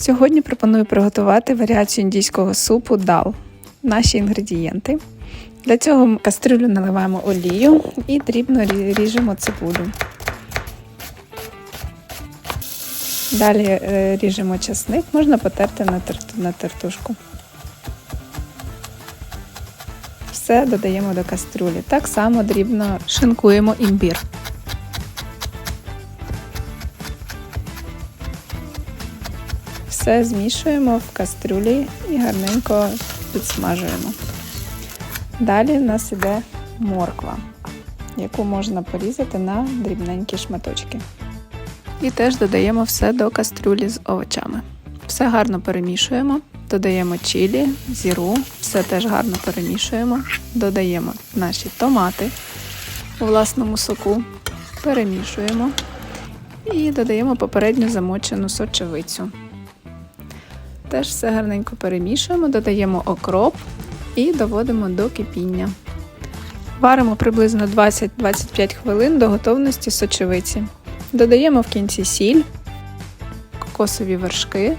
Сьогодні пропоную приготувати варіацію індійського супу дал. Наші інгредієнти. Для цього в кастрюлю наливаємо олію і дрібно ріжемо цибулю. Далі е, ріжемо часник, можна потерти на, тер- на тертушку. Все додаємо до кастрюлі. Так само дрібно шинкуємо імбір. Все змішуємо в кастрюлі і гарненько підсмажуємо. Далі в нас іде морква, яку можна порізати на дрібненькі шматочки. І теж додаємо все до кастрюлі з овочами. Все гарно перемішуємо, додаємо чилі, зіру, все теж гарно перемішуємо, додаємо наші томати у власному соку, перемішуємо і додаємо попередньо замочену сочевицю. Теж все гарненько перемішуємо, додаємо окроп і доводимо до кипіння. Варимо приблизно 20-25 хвилин до готовності сочевиці. Додаємо в кінці сіль, кокосові вершки,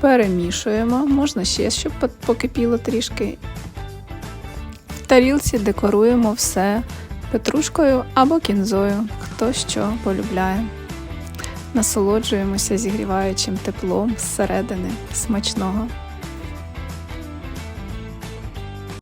перемішуємо, можна ще, щоб покипіло трішки. В тарілці декоруємо все петрушкою або кінзою, хто що полюбляє. Насолоджуємося зігріваючим теплом зсередини смачного.